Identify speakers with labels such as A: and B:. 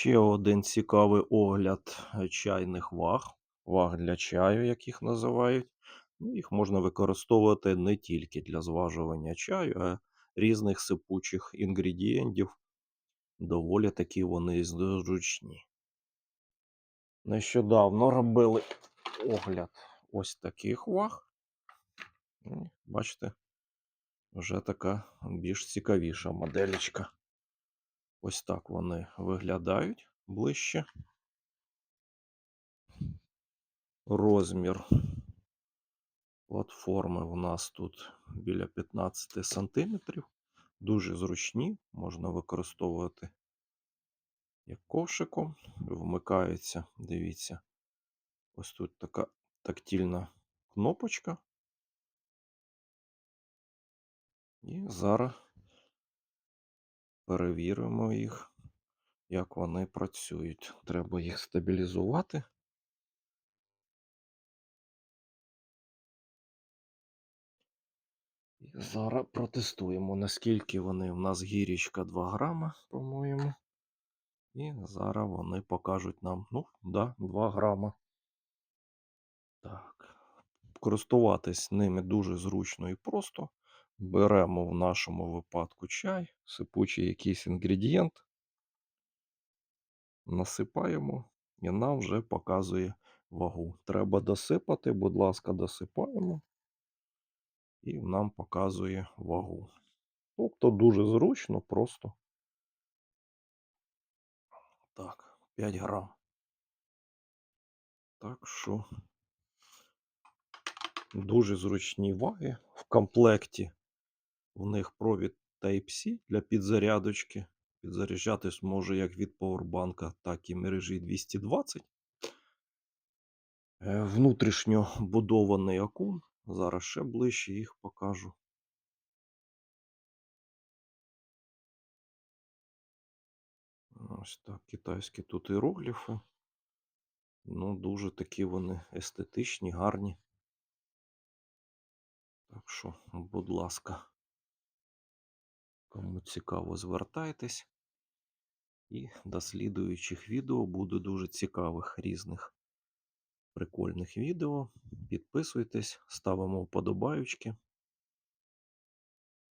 A: Ще один цікавий огляд е, чайних ваг. Ваг для чаю, як їх називають. Ну, їх можна використовувати не тільки для зважування чаю, а різних сипучих інгредієнтів. Доволі таки вони зручні. Нещодавно робили огляд ось таких ваг. Бачите, вже така більш цікавіша моделечка. Ось так вони виглядають ближче. Розмір платформи у нас тут біля 15 сантиметрів. Дуже зручні, можна використовувати як ковшиком. Вмикається, дивіться, ось тут така тактильна кнопочка. І зараз перевіримо їх, як вони працюють. Треба їх стабілізувати. І зараз протестуємо, наскільки вони. У нас гірічка 2 грама, по-моєму. І зараз вони покажуть нам, ну, да, 2 грама. Так. Користуватись ними дуже зручно і просто. Беремо в нашому випадку чай, сипучий якийсь інгредієнт, насипаємо і нам вже показує вагу. Треба досипати, будь ласка, досипаємо, і нам показує вагу. Тобто дуже зручно, просто. Так, 5 грам. Так що дуже зручні ваги. В комплекті в них провід Type-C для підзарядочки. Підзаряджатись може як від повербанка, так і мережі 220. Е, Внутрішньо будований акум. Зараз ще ближче їх покажу. Ось так, китайські тут іерогліфи. Ну, дуже такі вони естетичні, гарні. Так що, будь ласка, кому цікаво, звертайтесь. І до слідуючих відео буде дуже цікавих різних прикольних відео. Підписуйтесь, ставимо вподобаючки.